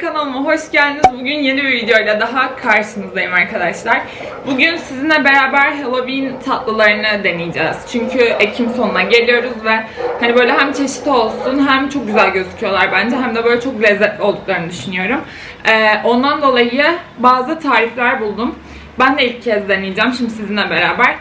kanalıma hoş geldiniz. Bugün yeni bir videoyla daha karşınızdayım arkadaşlar. Bugün sizinle beraber Halloween tatlılarını deneyeceğiz. Çünkü Ekim sonuna geliyoruz ve hani böyle hem çeşit olsun hem çok güzel gözüküyorlar bence hem de böyle çok lezzetli olduklarını düşünüyorum. Ee, ondan dolayı bazı tarifler buldum. Ben de ilk kez deneyeceğim şimdi sizinle beraber.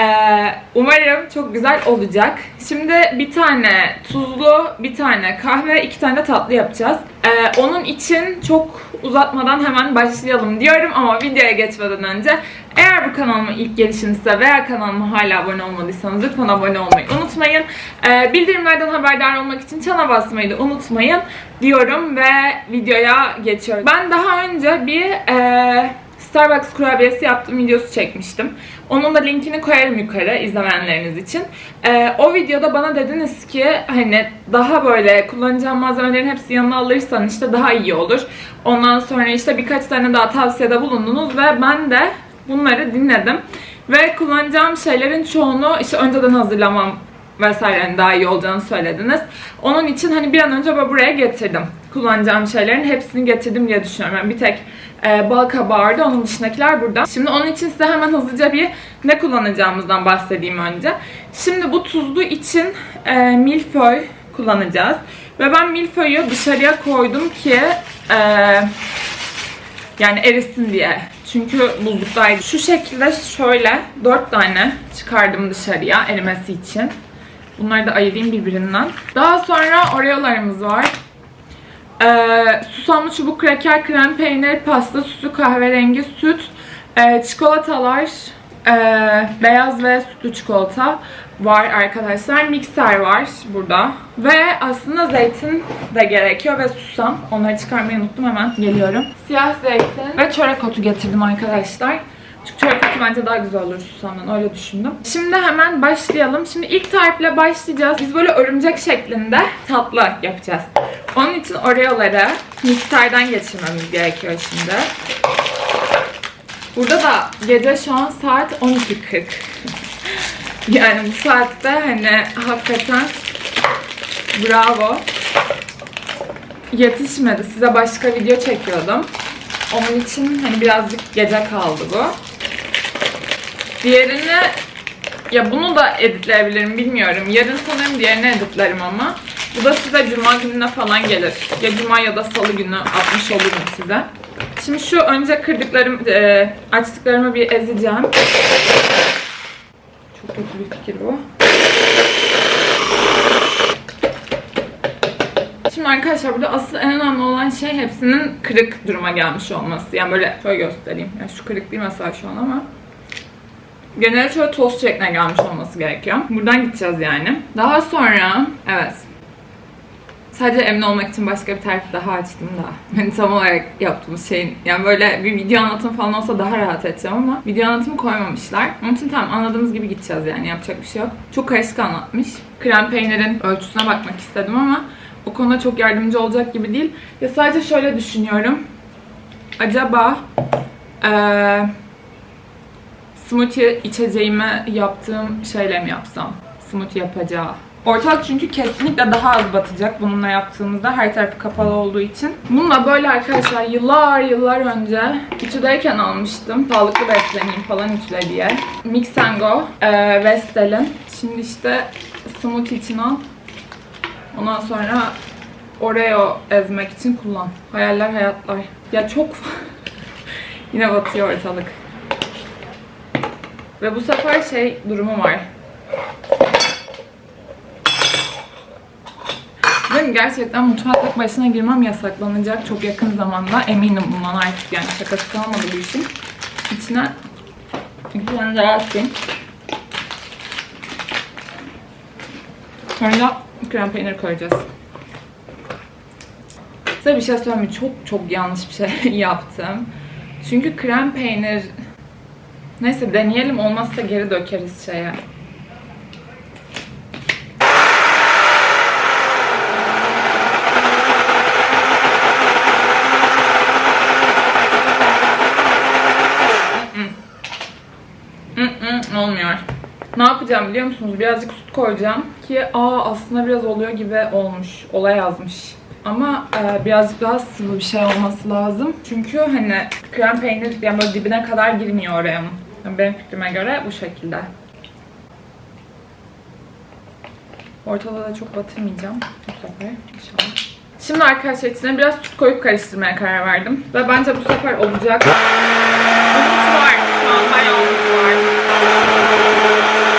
Ee, umarım çok güzel olacak. Şimdi bir tane tuzlu, bir tane kahve, iki tane de tatlı yapacağız. Ee, onun için çok uzatmadan hemen başlayalım diyorum ama videoya geçmeden önce eğer bu kanalıma ilk gelişinizse veya kanalıma hala abone olmadıysanız lütfen abone olmayı unutmayın. Ee, bildirimlerden haberdar olmak için çana basmayı da unutmayın diyorum ve videoya geçiyorum. Ben daha önce bir e, Starbucks kurabiyesi yaptığım videosu çekmiştim. Onun da linkini koyarım yukarı izlemeyenleriniz için. Ee, o videoda bana dediniz ki hani daha böyle kullanacağım malzemelerin hepsi yanına alırsan işte daha iyi olur. Ondan sonra işte birkaç tane daha tavsiyede bulundunuz ve ben de bunları dinledim. Ve kullanacağım şeylerin çoğunu işte önceden hazırlamam vesairenin daha iyi olacağını söylediniz. Onun için hani bir an önce buraya getirdim. Kullanacağım şeylerin hepsini getirdim diye düşünüyorum. Yani bir tek e, bal kabağı vardı. Onun dışındakiler burada. Şimdi onun için size hemen hızlıca bir ne kullanacağımızdan bahsedeyim önce. Şimdi bu tuzlu için e, milföy kullanacağız. Ve ben milföyü dışarıya koydum ki e, yani erisin diye. Çünkü buzluktaydı. Şu şekilde şöyle 4 tane çıkardım dışarıya erimesi için. Bunları da ayırayım birbirinden. Daha sonra oreolarımız var. Ee, susamlı çubuk kraker, krem peynir, pasta, sütü, kahverengi, süt, e, çikolatalar, e, beyaz ve sütlü çikolata var arkadaşlar. Mikser var burada. Ve aslında zeytin de gerekiyor ve susam. Onları çıkarmayı unuttum hemen geliyorum. Siyah zeytin ve çörek otu getirdim arkadaşlar. Çünkü otu bence daha güzel olur susamdan öyle düşündüm. Şimdi hemen başlayalım. Şimdi ilk tarifle başlayacağız. Biz böyle örümcek şeklinde tatlı yapacağız. Onun için oreoları mikserden geçirmemiz gerekiyor şimdi. Burada da gece şu an saat 12.40. yani bu saatte hani hakikaten bravo. Yetişmedi. Size başka video çekiyordum. Onun için hani birazcık gece kaldı bu. Diğerini ya bunu da editleyebilirim bilmiyorum. Yarın sanırım diğerini editlerim ama. Bu da size cuma gününe falan gelir. Ya cuma ya da salı günü atmış olurum size. Şimdi şu önce kırdıklarım, e, açtıklarımı bir ezeceğim. Çok kötü bir fikir bu. Şimdi arkadaşlar burada asıl en önemli olan şey hepsinin kırık duruma gelmiş olması. Yani böyle şöyle göstereyim. Yani şu kırık değil mesela şu an ama. Genelde şöyle tost şekline gelmiş olması gerekiyor. Buradan gideceğiz yani. Daha sonra evet. Sadece emin olmak için başka bir tarif daha açtım da. Hani tam olarak yaptığımız şeyin yani böyle bir video anlatım falan olsa daha rahat edeceğim ama video anlatımı koymamışlar. Onun için tamam anladığımız gibi gideceğiz yani yapacak bir şey yok. Çok karışık anlatmış. Krem peynirin ölçüsüne bakmak istedim ama o konuda çok yardımcı olacak gibi değil. Ya sadece şöyle düşünüyorum. Acaba eee smoothie içeceğime yaptığım şeyle mi yapsam? Smoothie yapacağı. Ortalık çünkü kesinlikle daha az batacak bununla yaptığımızda her tarafı kapalı olduğu için. Bununla böyle arkadaşlar yıllar yıllar önce İTÜ'deyken almıştım. Sağlıklı besleneyim falan İTÜ'de diye. Mix Go, e, Vestel'in. Şimdi işte smoothie için al. Ondan sonra Oreo ezmek için kullan. Hayaller hayatlar. Ya çok yine batıyor ortalık. Ve bu sefer şey durumu var. Benim gerçekten mutfağa tek başına girmem yasaklanacak çok yakın zamanda. Eminim bundan artık yani şakası kalmadı bu işin. İçine iki tane daha atayım. Sonra krem peynir koyacağız. Size bir şey söyleyeyim mi? Çok çok yanlış bir şey yaptım. Çünkü krem peynir Neyse deneyelim olmazsa geri dökeriz şeye. Olmuyor. Ne yapacağım biliyor musunuz? Birazcık süt koyacağım ki aa aslında biraz oluyor gibi olmuş. Olay yazmış. Ama e, birazcık daha sıvı bir şey olması lazım. Çünkü hani krem peynir yani böyle dibine kadar girmiyor oraya. Benim fikrime göre bu şekilde. Ortalığı da çok batırmayacağım bu sefer inşallah. Şimdi arkadaşlar içine biraz süt koyup karıştırmaya karar verdim. Ve bence bu sefer olacak. Umut.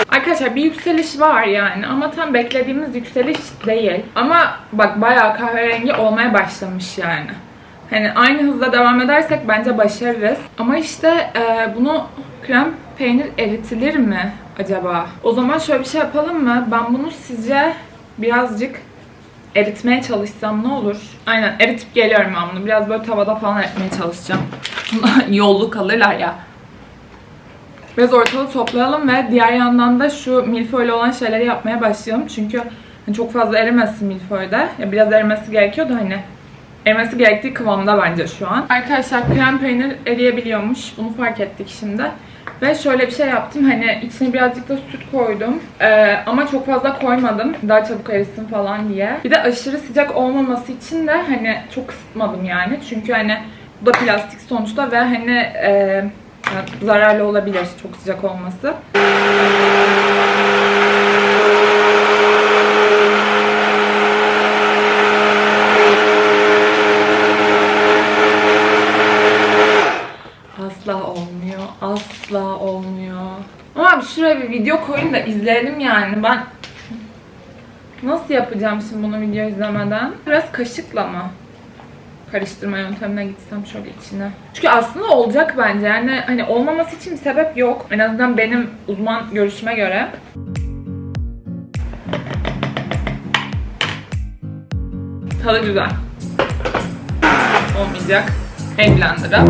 Arkadaşlar bir yükseliş var yani ama tam beklediğimiz yükseliş değil. Ama bak bayağı kahverengi olmaya başlamış yani. Hani aynı hızla devam edersek bence başarırız. Ama işte e, bunu krem peynir eritilir mi acaba? O zaman şöyle bir şey yapalım mı? Ben bunu sizce birazcık eritmeye çalışsam ne olur? Aynen eritip geliyorum ben bunu. Biraz böyle tavada falan eritmeye çalışacağım. Yollu kalırlar ya. Biraz ortalığı toplayalım ve diğer yandan da şu milföyle olan şeyleri yapmaya başlayalım. Çünkü hani çok fazla erimesin milföyde. Ya biraz erimesi gerekiyor da hani erimesi gerektiği kıvamda bence şu an. Arkadaşlar krem peynir eriyebiliyormuş. Bunu fark ettik şimdi. Ve şöyle bir şey yaptım. Hani içine birazcık da süt koydum. Ee, ama çok fazla koymadım. Daha çabuk erisin falan diye. Bir de aşırı sıcak olmaması için de hani çok ısıtmadım yani. Çünkü hani bu da plastik sonuçta ve hani e, zararlı olabilir çok sıcak olması. Asla olmuyor. Asla olmuyor. Ama abi şuraya bir video koyun da izleyelim yani. Ben nasıl yapacağım şimdi bunu video izlemeden? Biraz kaşıkla mı? Karıştırma yöntemine gitsem şöyle içine. Çünkü aslında olacak bence. Yani hani olmaması için bir sebep yok. En azından benim uzman görüşüme göre. Tadı güzel. Olmayacak. El blender'a.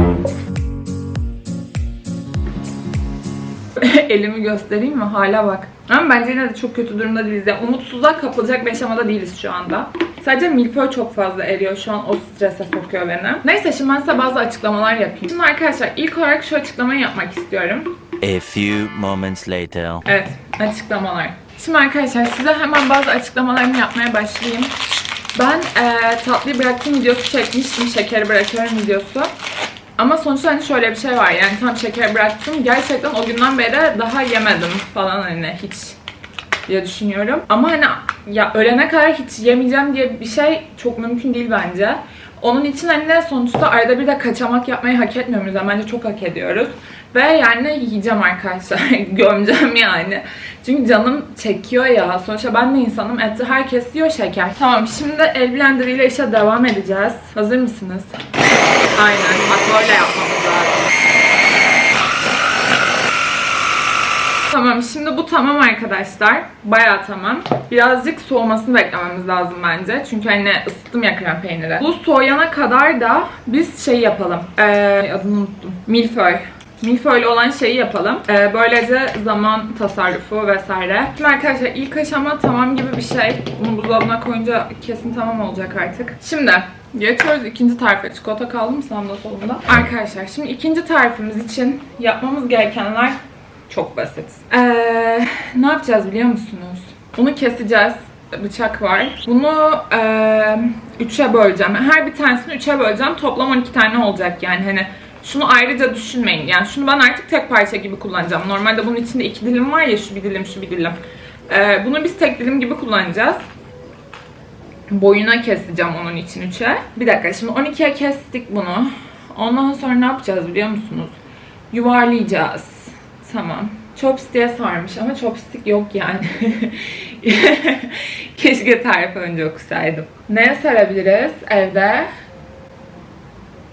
Elimi göstereyim mi? Hala bak. Ama bence yine de çok kötü durumda değiliz. Yani umutsuzluğa kapılacak bir aşamada değiliz şu anda. Sadece milföy çok fazla eriyor. Şu an o strese sokuyor beni. Neyse şimdi ben size bazı açıklamalar yapayım. Şimdi arkadaşlar ilk olarak şu açıklamayı yapmak istiyorum. A few moments later. Evet, açıklamalar. Şimdi arkadaşlar size hemen bazı açıklamalarımı yapmaya başlayayım. Ben eee tatlıyı bıraktım videosu çekmiştim. Şekeri bırakıyorum videosu. Ama sonuçta hani şöyle bir şey var yani tam şeker bıraktım. Gerçekten o günden beri daha yemedim falan hani hiç diye düşünüyorum. Ama hani ya ölene kadar hiç yemeyeceğim diye bir şey çok mümkün değil bence. Onun için hani sonuçta arada bir de kaçamak yapmayı hak etmiyor muyuz? Yani Bence çok hak ediyoruz. Ve yani yiyeceğim arkadaşlar. Gömeceğim yani. Çünkü canım çekiyor ya. Sonuçta ben de insanım. Eti herkes yiyor şeker. Tamam şimdi el blender ile işe devam edeceğiz. Hazır mısınız? Aynen. Bak böyle yapmamız lazım. Tamam şimdi bu tamam arkadaşlar. Bayağı tamam. Birazcık soğumasını beklememiz lazım bence. Çünkü hani ısıttım ya krem peyniri. Bu soğuyana kadar da biz şey yapalım. Ee, adını unuttum. Milföy. Milföylü olan şeyi yapalım. Ee, böylece zaman tasarrufu vesaire. Şimdi arkadaşlar ilk aşama tamam gibi bir şey. Bunu buzdolabına koyunca kesin tamam olacak artık. Şimdi geçiyoruz ikinci tarife. Çikolata kaldı mı sağımda solumda? Arkadaşlar şimdi ikinci tarifimiz için yapmamız gerekenler çok basit. Ee, ne yapacağız biliyor musunuz? Bunu keseceğiz. Bıçak var. Bunu ee, üçe böleceğim. Her bir tanesini üçe böleceğim. Toplam 12 tane olacak yani hani şunu ayrıca düşünmeyin. Yani şunu ben artık tek parça gibi kullanacağım. Normalde bunun içinde iki dilim var ya şu bir dilim şu bir dilim. Ee, bunu biz tek dilim gibi kullanacağız. Boyuna keseceğim onun için üçe. Bir dakika şimdi 12'ye kestik bunu. Ondan sonra ne yapacağız biliyor musunuz? Yuvarlayacağız. Tamam. Chopstick'e sarmış ama chopstick yok yani. Keşke tarifi önce okusaydım. Neye sarabiliriz evde?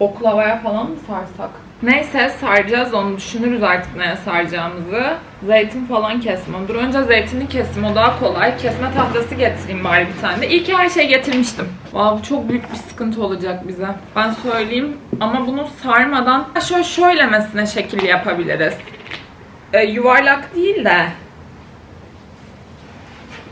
Oklavaya falan mı sarsak? Neyse saracağız onu düşünürüz artık neye saracağımızı. Zeytin falan kesme. Dur önce zeytini kesim o daha kolay. Kesme tahtası getireyim bari bir tane de. İyi ki her şeyi getirmiştim. Vallahi bu çok büyük bir sıkıntı olacak bize. Ben söyleyeyim ama bunu sarmadan şöyle şöylemesine şekil yapabiliriz. E, yuvarlak değil de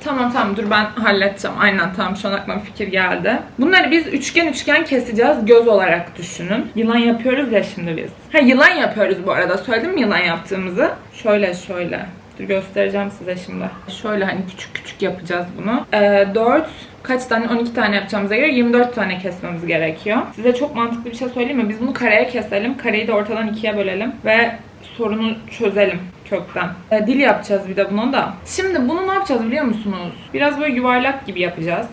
Tamam tamam dur ben halledeceğim. Aynen tamam şu an aklıma fikir geldi. Bunları biz üçgen üçgen keseceğiz. Göz olarak düşünün. Yılan yapıyoruz ya şimdi biz. Ha yılan yapıyoruz bu arada. Söyledim mi yılan yaptığımızı? Şöyle şöyle. Dur göstereceğim size şimdi. Şöyle hani küçük küçük yapacağız bunu. Ee, 4 kaç tane 12 tane yapacağımıza göre 24 tane kesmemiz gerekiyor. Size çok mantıklı bir şey söyleyeyim mi? Biz bunu kareye keselim. Kareyi de ortadan ikiye bölelim ve sorunu çözelim kökten. Ee, dil yapacağız bir de buna da. Şimdi bunu ne yapacağız biliyor musunuz? Biraz böyle yuvarlak gibi yapacağız.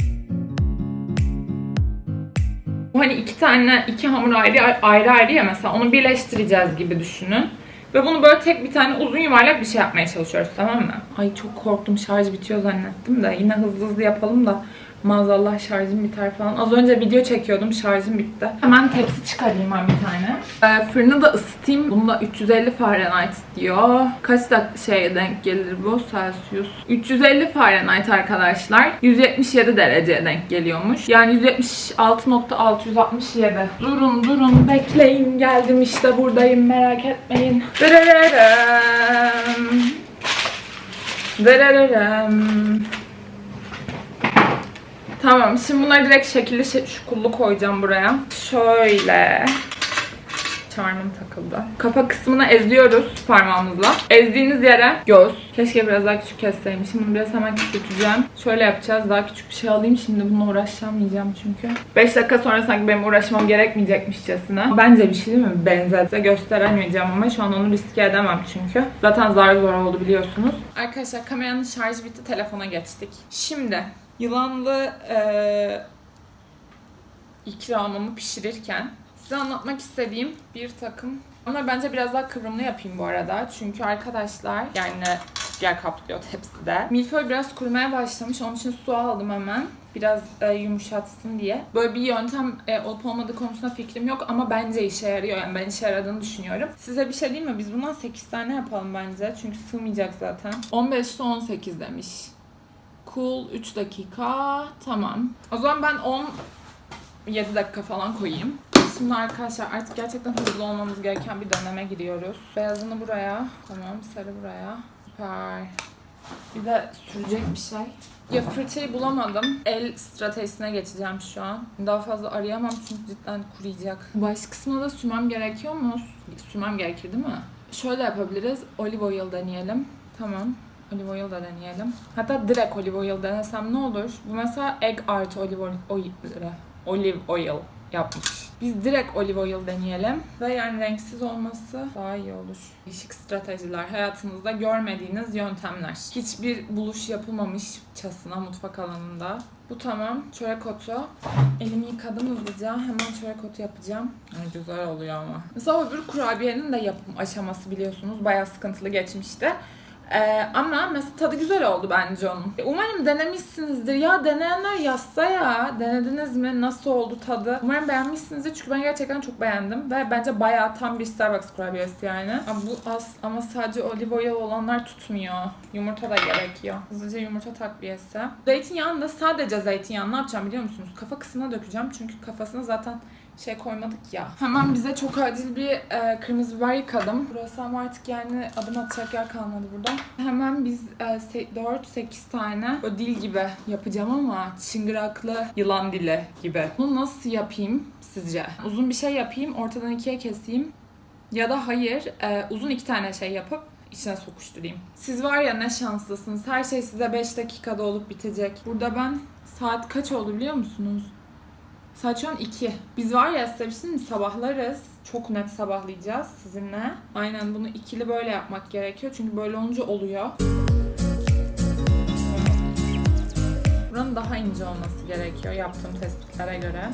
Bu hani iki tane, iki hamur ayrı ayrı ayrı ya mesela onu birleştireceğiz gibi düşünün. Ve bunu böyle tek bir tane uzun yuvarlak bir şey yapmaya çalışıyoruz tamam mı? Ay çok korktum şarj bitiyor zannettim de yine hızlı hızlı yapalım da maazallah şarjım biter falan. Az önce video çekiyordum şarjım bitti. Hemen tepsi çıkarayım ben bir tane. Ee, fırını da ısıtayım. Bunda 350 Fahrenheit diyor. Kaç da şeye denk gelir bu? Celsius. 350 Fahrenheit arkadaşlar. 177 dereceye denk geliyormuş. Yani 176.667. Durun durun bekleyin geldim işte buradayım merak etmeyin. Dırırırım. Dırırırım. Tamam şimdi bunları direkt şekilli şey- şu kullu koyacağım buraya. Şöyle. Charmım takıldı. Kafa kısmını eziyoruz parmağımızla. Ezdiğiniz yere göz. Keşke biraz daha küçük kesseymişim. Bunu biraz hemen küçülteceğim. Şöyle yapacağız. Daha küçük bir şey alayım. Şimdi bununla uğraşacağım çünkü. 5 dakika sonra sanki benim uğraşmam gerekmeyecekmişçesine. Bence bir şey değil mi? Benzetse gösteremeyeceğim ama şu an onu riske edemem çünkü. Zaten zar zor oldu biliyorsunuz. Arkadaşlar kameranın şarjı bitti. Telefona geçtik. Şimdi yılanlı eee ikramımı pişirirken size anlatmak istediğim bir takım ama bence biraz daha kıvrımlı yapayım bu arada. Çünkü arkadaşlar yani yer kaplıyor tepside. Milföy biraz kurumaya başlamış. Onun için su aldım hemen. Biraz e, yumuşatsın diye. Böyle bir yöntem e, olup olmadığı konusunda fikrim yok ama bence işe yarıyor. Yani ben işe yaradığını düşünüyorum. Size bir şey diyeyim mi? Biz bundan 8 tane yapalım bence. Çünkü sığmayacak zaten. 15'te 18 demiş. Cool 3 dakika. Tamam. O zaman ben 10 7 dakika falan koyayım. Şimdi arkadaşlar artık gerçekten hızlı olmamız gereken bir döneme giriyoruz. Beyazını buraya. Tamam sarı buraya. Süper. Bir de sürecek bir şey. Ya fırçayı bulamadım. El stratejisine geçeceğim şu an. Daha fazla arayamam çünkü cidden kuruyacak. Baş kısmına da sürmem gerekiyor mu? Sürmem gerekir değil mi? Şöyle yapabiliriz. Olive oil deneyelim. Tamam. Olive oil da deneyelim. Hatta direkt olive oil denesem ne olur? Bu mesela egg artı olive oil, olive oil yapmış. Biz direkt olive oil deneyelim. Ve yani renksiz olması daha iyi olur. Değişik stratejiler, hayatınızda görmediğiniz yöntemler. Hiçbir buluş yapılmamışçasına mutfak alanında. Bu tamam. Çörek otu. Elimi yıkadım hızlıca. Hemen çörek otu yapacağım. Ay, güzel oluyor ama. Mesela öbür kurabiyenin de yapım aşaması biliyorsunuz. Bayağı sıkıntılı geçmişti. Ee, ama mesela tadı güzel oldu bence onun. Umarım denemişsinizdir. Ya deneyenler yazsa ya. Denediniz mi? Nasıl oldu tadı? Umarım beğenmişsinizdir. Çünkü ben gerçekten çok beğendim. Ve bence bayağı tam bir Starbucks kurabiyesi yani. Ama bu az ama sadece olive oil olanlar tutmuyor. Yumurta da gerekiyor. Hızlıca yumurta takviyesi. Zeytinyağını da sadece zeytinyağı ne yapacağım biliyor musunuz? Kafa kısmına dökeceğim. Çünkü kafasına zaten şey koymadık ya. Hemen bize çok acil bir e, kırmızı biber yıkadım. Burası ama artık yani adım atacak yer kalmadı burada. Hemen biz e, 4-8 tane böyle dil gibi yapacağım ama çıngıraklı yılan dili gibi. Bunu nasıl yapayım sizce? Uzun bir şey yapayım, ortadan ikiye keseyim. Ya da hayır, e, uzun iki tane şey yapıp içine sokuşturayım. Siz var ya ne şanslısınız. Her şey size 5 dakikada olup bitecek. Burada ben saat kaç oldu biliyor musunuz? Saat şu an 2. Biz var ya size şey sabahlarız. Çok net sabahlayacağız sizinle. Aynen bunu ikili böyle yapmak gerekiyor. Çünkü böyle olunca oluyor. Buranın daha ince olması gerekiyor yaptığım tespitlere göre.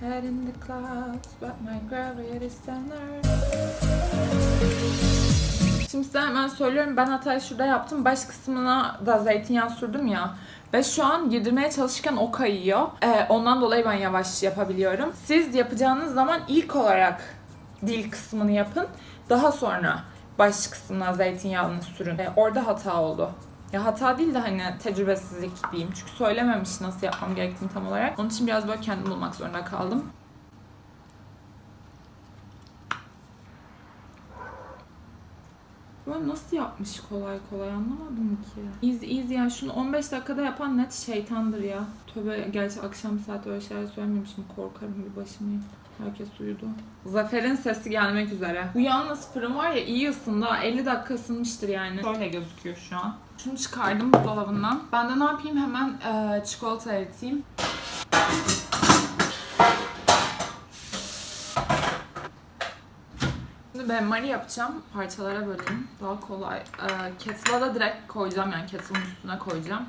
Head in the clouds, but my gravity center. Şimdi size hemen söylüyorum. Ben hatayı şurada yaptım. Baş kısmına da zeytinyağı sürdüm ya. Ve şu an yedirmeye çalışırken o kayıyor. Ee, ondan dolayı ben yavaş yapabiliyorum. Siz yapacağınız zaman ilk olarak dil kısmını yapın. Daha sonra baş kısmına zeytinyağını sürün. Ee, orada hata oldu. Ya hata değil de hani tecrübesizlik diyeyim. Çünkü söylememiş nasıl yapmam gerektiğini tam olarak. Onun için biraz böyle kendim bulmak zorunda kaldım. Böyle nasıl yapmış kolay kolay anlamadım ki. Easy easy yani şunu 15 dakikada yapan net şeytandır ya. Tövbe gerçi akşam saat öyle şeyler söylememişim korkarım bir başımayım. Herkes uyudu. Zafer'in sesi gelmek üzere. Bu yalnız fırın var ya iyi ısındı. ha. 50 dakika ısınmıştır yani. Böyle gözüküyor şu an. Şunu çıkardım buzdolabından. Ben de ne yapayım hemen eee, çikolata eriteyim. Ben mari yapacağım. Parçalara böleyim. Daha kolay. Ee, kettle'a da direkt koyacağım yani kettle'ın üstüne koyacağım.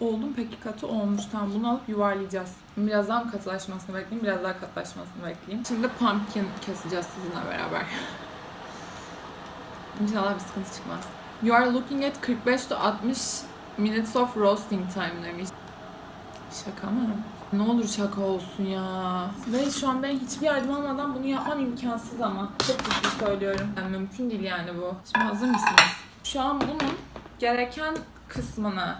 Oldu mu peki katı olmuş. Tamam bunu alıp yuvarlayacağız. Biraz daha mı katılaşmasını bekleyeyim, biraz daha katılaşmasını bekleyeyim. Şimdi pumpkin keseceğiz sizinle beraber. İnşallah bir sıkıntı çıkmaz. You are looking at 45 to 60 minutes of roasting time demiş. Şaka mı? Ne olur şaka olsun ya. Ve şu an ben hiçbir yardım almadan bunu yapmam imkansız ama. Çok ciddi söylüyorum. Yani mümkün değil yani bu. Şimdi hazır mısınız? Şu an bunun gereken kısmını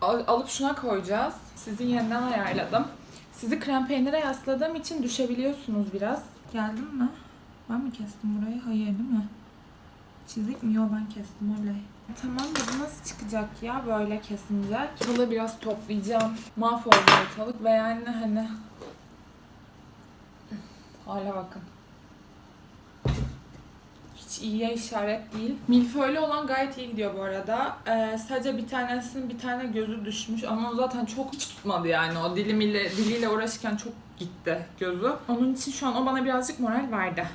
al- alıp şuna koyacağız. Sizi yeniden ayarladım. Sizi krem peynire yasladığım için düşebiliyorsunuz biraz. Geldin mi? Ben mi kestim burayı? Hayır değil mi? Çizik mi? Yok ben kestim oley. Tamam da bu nasıl çıkacak ya böyle kesince? Ortalığı biraz toplayacağım. Mahvoldu ortalık ve yani hani... Hala bakın. Hiç iyiye işaret değil. Milföylü olan gayet iyi gidiyor bu arada. Ee, sadece bir tanesinin bir tane gözü düşmüş ama o zaten çok hiç tutmadı yani. O dilimiyle, diliyle uğraşırken çok gitti gözü. Onun için şu an o bana birazcık moral verdi.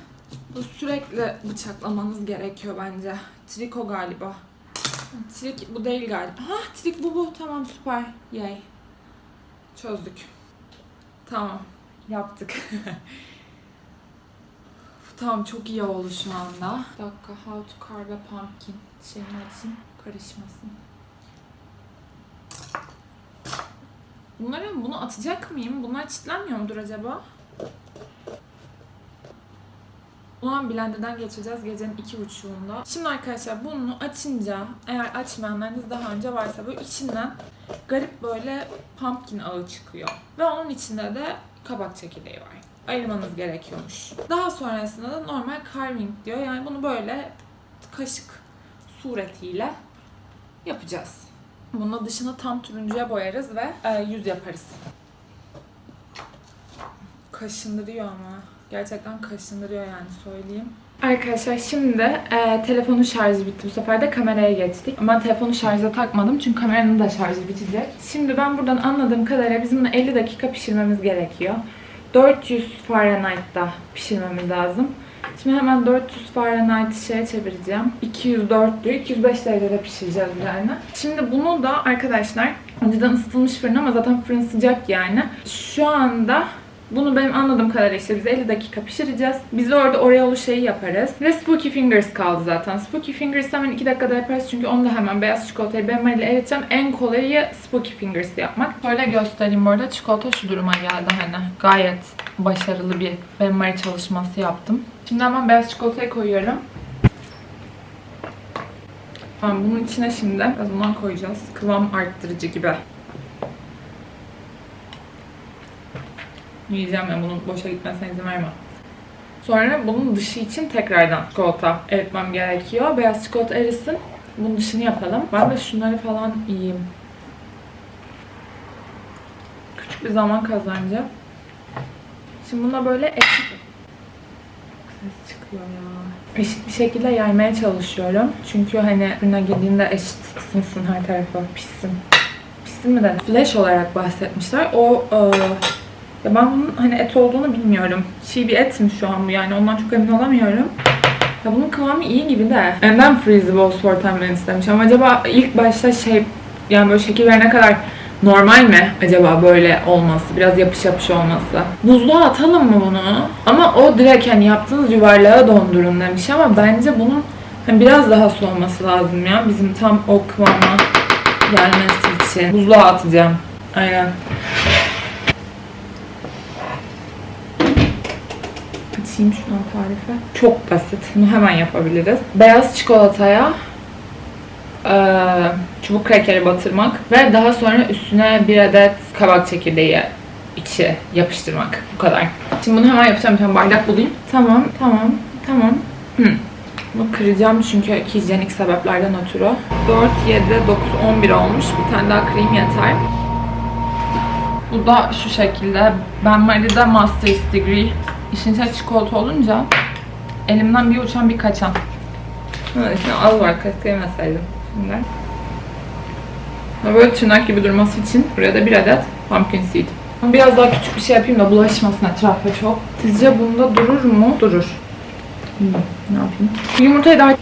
Bu sürekli bıçaklamanız gerekiyor bence. Triko galiba. Trik bu değil galiba. Ha trik bu bu. Tamam süper. Yay. Çözdük. Tamam. Yaptık. tamam çok iyi oldu şu anda. Bir dakika. How to carve a pumpkin. Şeyini açayım. Karışmasın. Bunları bunu atacak mıyım? Bunlar çitlenmiyor mudur acaba? Ulan blenderdan geçeceğiz gecenin iki buçuğunda. Şimdi arkadaşlar bunu açınca eğer açmayanlarınız daha önce varsa böyle içinden garip böyle pumpkin ağı çıkıyor. Ve onun içinde de kabak çekirdeği var. Ayırmanız gerekiyormuş. Daha sonrasında da normal carving diyor. Yani bunu böyle kaşık suretiyle yapacağız. Bunun dışını tam turuncuya boyarız ve e, yüz yaparız. Kaşındırıyor ama. Gerçekten kaşındırıyor yani söyleyeyim. Arkadaşlar şimdi e, telefonun şarjı bitti. Bu sefer de kameraya geçtik. Ama telefonu şarja takmadım çünkü kameranın da şarjı bitecek. Şimdi ben buradan anladığım kadarıyla bizim bunu 50 dakika pişirmemiz gerekiyor. 400 Fahrenheit'ta pişirmemiz lazım. Şimdi hemen 400 Fahrenheit şeye çevireceğim. 204 diyor. 205 derecede pişireceğiz yani. Şimdi bunu da arkadaşlar önceden ısıtılmış fırın ama zaten fırın sıcak yani. Şu anda bunu benim anladığım kadarıyla işte biz 50 dakika pişireceğiz. Biz de orada Oreo'lu şeyi yaparız. Ve Spooky Fingers kaldı zaten. Spooky Fingers hemen 2 dakikada yaparız çünkü onu da hemen beyaz çikolatayı benmariyle eriteceğim. En kolayı Spooky Fingers yapmak. Şöyle göstereyim bu arada. Çikolata şu duruma geldi hani. Gayet başarılı bir benmari çalışması yaptım. Şimdi hemen beyaz çikolatayı koyuyorum. Tamam bunun içine şimdi biraz bundan koyacağız. Kıvam arttırıcı gibi. Yiyeceğim ya bunun boşa gitmesine izin verme. Sonra bunun dışı için tekrardan çikolata eritmem gerekiyor. Beyaz çikolata erisin. Bunun dışını yapalım. Ben de şunları falan yiyeyim. Küçük bir zaman kazanacağım. Şimdi buna böyle eşit... Ses çıkıyor ya. Eşit bir şekilde yaymaya çalışıyorum. Çünkü hani fırına girdiğinde eşit ısınsın her tarafı. Pişsin. Pişsin mi de? Flash olarak bahsetmişler. O e, ya ben bunun hani et olduğunu bilmiyorum. Çiğ bir et mi şu an bu yani ondan çok emin olamıyorum. Ya bunun kıvamı iyi gibi de. And for 10 minutes demiş ama acaba ilk başta şey yani böyle şekil verene kadar normal mi acaba böyle olması? Biraz yapış yapış olması. Buzluğa atalım mı bunu? Ama o direkt hani yaptığınız yuvarlığa dondurun demiş ama bence bunun hani biraz daha soğuması lazım ya. Bizim tam o kıvama gelmesi için. Buzluğa atacağım. Aynen. Açayım şu an tarifi. Çok basit. Bunu hemen yapabiliriz. Beyaz çikolataya çubuk krekeri batırmak ve daha sonra üstüne bir adet kabak çekirdeği içi yapıştırmak. Bu kadar. Şimdi bunu hemen yapacağım. Bir tane bardak bulayım. Tamam, tamam, tamam. Hı. Bunu kıracağım çünkü hijyenik sebeplerden ötürü. 4, 7, 9, 11 olmuş. Bir tane daha kırayım yeter. Bu da şu şekilde. Ben Mari'de Master's Degree. İşin içine çikolata olunca elimden bir uçan bir kaçan. Evet, şimdi az var. Yemeseydim. Şimdi. Böyle tırnak gibi durması için buraya da bir adet pumpkin seed. Biraz daha küçük bir şey yapayım da bulaşmasın etrafa çok. Sizce bunda durur mu? Durur. Hmm, ne yapayım? Yumurtayı daha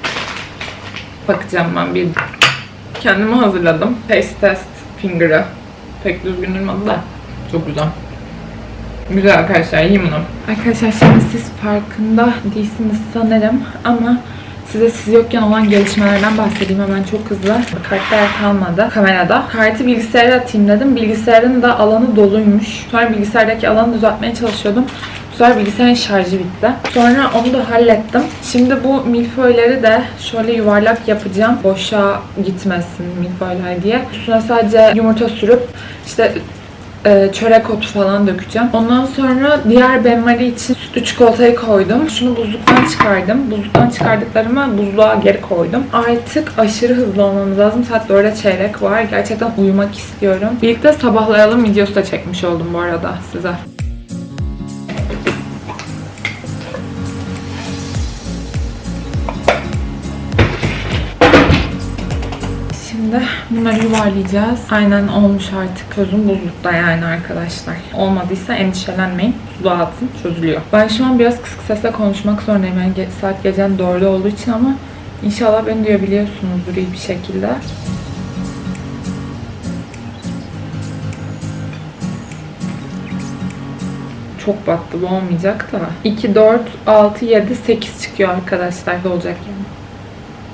bakacağım ben bir. Kendime hazırladım. Taste test finger'ı. Pek düzgün durmadı da. Çok güzel. Güzel arkadaşlar, yiyin bunu. Arkadaşlar şimdi siz farkında değilsiniz sanırım ama size siz yokken olan gelişmelerden bahsedeyim hemen çok hızlı. Kartta yer kalmadı kamerada. Kartı bilgisayara atayım dedim. Bilgisayarın da alanı doluymuş. Sonra bilgisayardaki alanı düzeltmeye çalışıyordum. Sefer bilgisayarın şarjı bitti. Sonra onu da hallettim. Şimdi bu milföyleri de şöyle yuvarlak yapacağım. Boşa gitmesin milföyler diye. Üstüne sadece yumurta sürüp işte e, çörek otu falan dökeceğim. Ondan sonra diğer benmari için sütlü çikolatayı koydum. Şunu buzluktan çıkardım. Buzluktan çıkardıklarımı buzluğa geri koydum. Artık aşırı hızlı olmamız lazım. Saat 4'e çeyrek var. Gerçekten uyumak istiyorum. Birlikte sabahlayalım videosu da çekmiş oldum bu arada size. Şimdi bunları yuvarlayacağız. Aynen olmuş artık. Közüm buzlukta yani arkadaşlar. Olmadıysa endişelenmeyin. Buzluğa atın. Çözülüyor. Ben şu an biraz kısık sesle konuşmak zorundayım. Yani saat gecenin 4'ü olduğu için ama inşallah beni duyabiliyorsunuzdur iyi bir şekilde. Çok battı bu olmayacak da. 2, 4, 6, 7, 8 çıkıyor arkadaşlar. Olacak yani.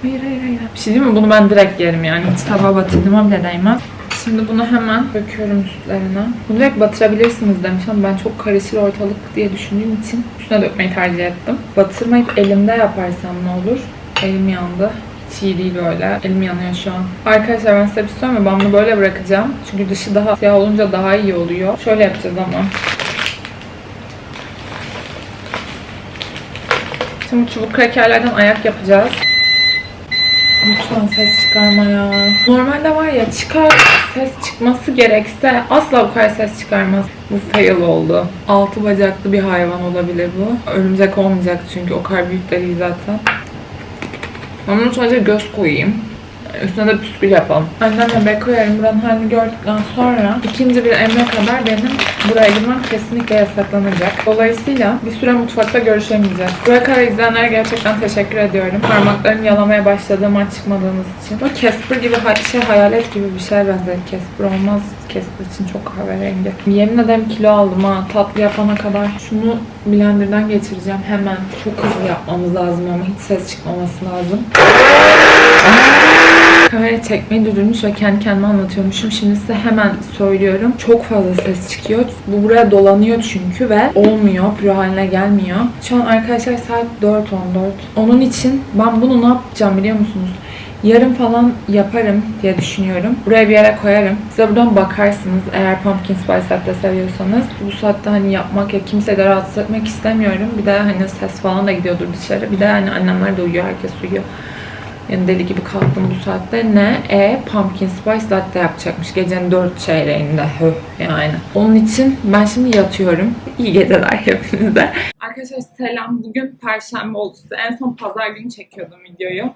Hayır hayır hayır. Bir şey değil mi? Bunu ben direkt yerim yani. Hiç tabağa batırdığıma bile değmez. Şimdi bunu hemen döküyorum üstlerine. Bunu direkt batırabilirsiniz demiş ama ben çok karışır ortalık diye düşündüğüm için üstüne dökmeyi tercih ettim. Batırmayıp elimde yaparsam ne olur? Elim yandı. Hiç iyi değil böyle. Elim yanıyor şu an. Arkadaşlar ben size bir şey söyleyeyim mi? Ben bunu böyle bırakacağım. Çünkü dışı daha siyah olunca daha iyi oluyor. Şöyle yapacağız ama. Şimdi çubuk krakerlerden ayak yapacağız. Lütfen ses çıkarma ya. Normalde var ya çıkar ses çıkması gerekse asla bu kadar ses çıkarmaz. Bu fail oldu. Altı bacaklı bir hayvan olabilir bu. Örümcek olmayacak çünkü o kadar büyük de değil zaten. Ben bunu sadece göz koyayım. Üstüne de püskül yapalım. Annemle Beko yarın buranın halini gördükten sonra ikinci bir emre kadar benim buraya girmem kesinlikle yasaklanacak. Dolayısıyla bir süre mutfakta görüşemeyeceğiz. Buraya kadar izleyenlere gerçekten teşekkür ediyorum. Parmaklarımı yalamaya başladığım an çıkmadığınız için. O Casper gibi şey hayalet gibi bir şey benzer. Casper olmaz. Casper için çok kahverengi. Yemin ederim kilo aldım ha. Tatlı yapana kadar. Şunu blenderdan geçireceğim hemen. Çok hızlı yapmamız lazım ama hiç ses çıkmaması lazım. Kamera çekmeyi durdurmuş ve kendi kendime anlatıyormuşum. Şimdi size hemen söylüyorum. Çok fazla ses çıkıyor. Bu buraya dolanıyor çünkü ve olmuyor. Pro haline gelmiyor. Şu an arkadaşlar saat 4.14. Onun için ben bunu ne yapacağım biliyor musunuz? Yarın falan yaparım diye düşünüyorum. Buraya bir yere koyarım. Size buradan bakarsınız eğer pumpkin spice latte seviyorsanız. Bu saatte hani yapmak ya kimseyi de rahatsız etmek istemiyorum. Bir de hani ses falan da gidiyordur dışarı. Bir de hani annemler de uyuyor, herkes uyuyor. Yani deli gibi kalktım bu saatte. Ne? E pumpkin spice latte yapacakmış gecenin dört çeyreğinde. Höh yani. Onun için ben şimdi yatıyorum. İyi geceler hepinize. Arkadaşlar selam. Bugün perşembe oldu. En son pazar günü çekiyordum videoyu.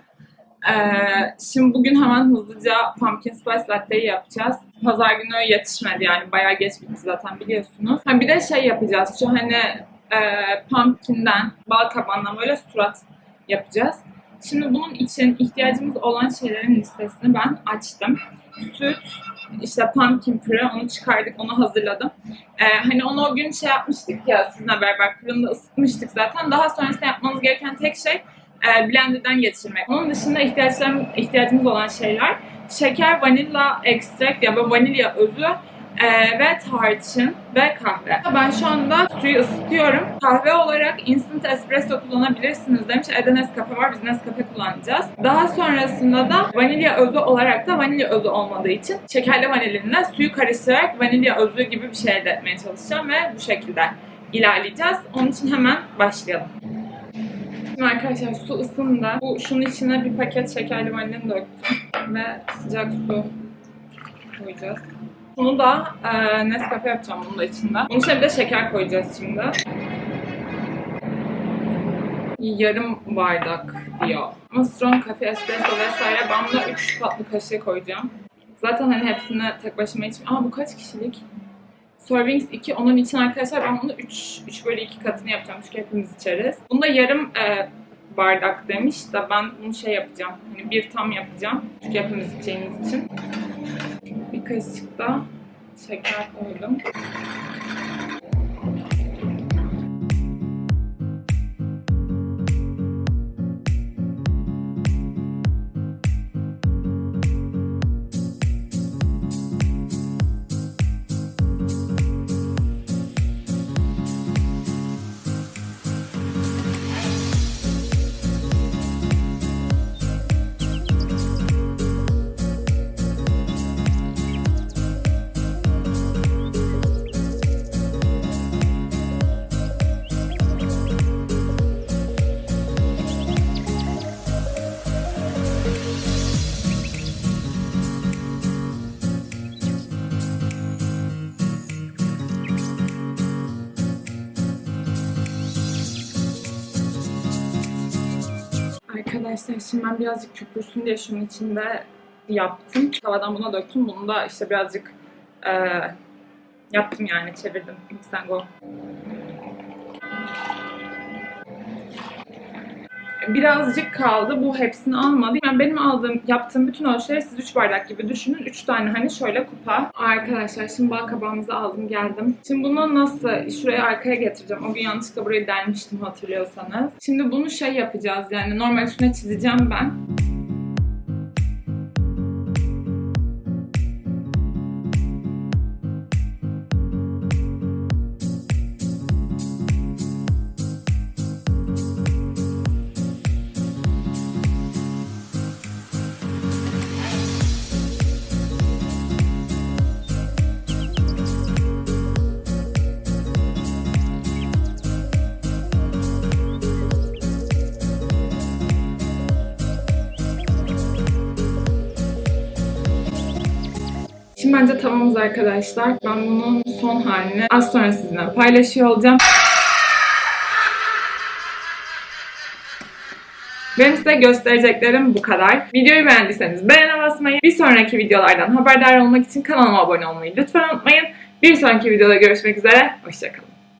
Ee, şimdi bugün hemen hızlıca pumpkin spice latte'yi yapacağız. Pazar günü yetişmedi yani bayağı geç bitti zaten biliyorsunuz. Ha, bir de şey yapacağız. Şu hani e, pumpkin'den, bal kabağından böyle surat yapacağız. Şimdi bunun için ihtiyacımız olan şeylerin listesini ben açtım. Süt, işte pumpkin püre onu çıkardık, onu hazırladım. Ee, hani onu o gün şey yapmıştık ya sizinle beraber fırında ısıtmıştık zaten. Daha sonrasında yapmanız gereken tek şey e, blenderdan geçirmek. Onun dışında ihtiyaçlarım, ihtiyacımız olan şeyler şeker, vanilla ekstrakt ya da vanilya özü, Ee, ve tarçın ve kahve. Ben şu anda suyu ısıtıyorum. Kahve olarak instant espresso kullanabilirsiniz demiş. Evde Nescafe var. Biz Nescafe kullanacağız. Daha sonrasında da vanilya özü olarak da vanilya özü olmadığı için şekerli vanilinle suyu karıştırarak vanilya özü gibi bir şey elde etmeye çalışacağım ve bu şekilde ilerleyeceğiz. Onun için hemen başlayalım. Şimdi arkadaşlar su ısındı. Bu şunun içine bir paket şekerli vanilin döktüm ve sıcak su koyacağız. Bunu da e, Nescafe yapacağım bunun da içinde. Bunun içine bir de şeker koyacağız şimdi. Yarım bardak diyor. Ama strong kafe, espresso vesaire ben buna 3 tatlı kaşığı koyacağım. Zaten hani hepsini tek başıma içim. Aa bu kaç kişilik? Servings 2 onun için arkadaşlar ben bunu 3, 3 bölü 2 katını yapacağım çünkü hepimiz içeriz. Bunda yarım e, bardak demiş de ben bunu şey yapacağım. Hani bir tam yapacağım. Çünkü hepimiz içeceğimiz için. Kaşık da şeker koydum. Arkadaşlar şimdi ben birazcık köpürsün diye şunun içinde yaptım. Tavadan buna döktüm. Bunu da işte birazcık e, yaptım yani çevirdim. Mix and go. Birazcık kaldı. Bu hepsini almadı. Yani benim aldığım, yaptığım bütün ölçüleri siz 3 bardak gibi düşünün. 3 tane hani şöyle kupa. Arkadaşlar şimdi bal kabağımızı aldım geldim. Şimdi bunu nasıl şuraya arkaya getireceğim. O gün yanlışlıkla burayı delmiştim hatırlıyorsanız. Şimdi bunu şey yapacağız yani normal üstüne çizeceğim ben. Bence tamamız arkadaşlar. Ben bunun son halini az sonra sizinle paylaşıyor olacağım. Benim size göstereceklerim bu kadar. Videoyu beğendiyseniz beğene basmayı, bir sonraki videolardan haberdar olmak için kanalıma abone olmayı lütfen unutmayın. Bir sonraki videoda görüşmek üzere, hoşçakalın.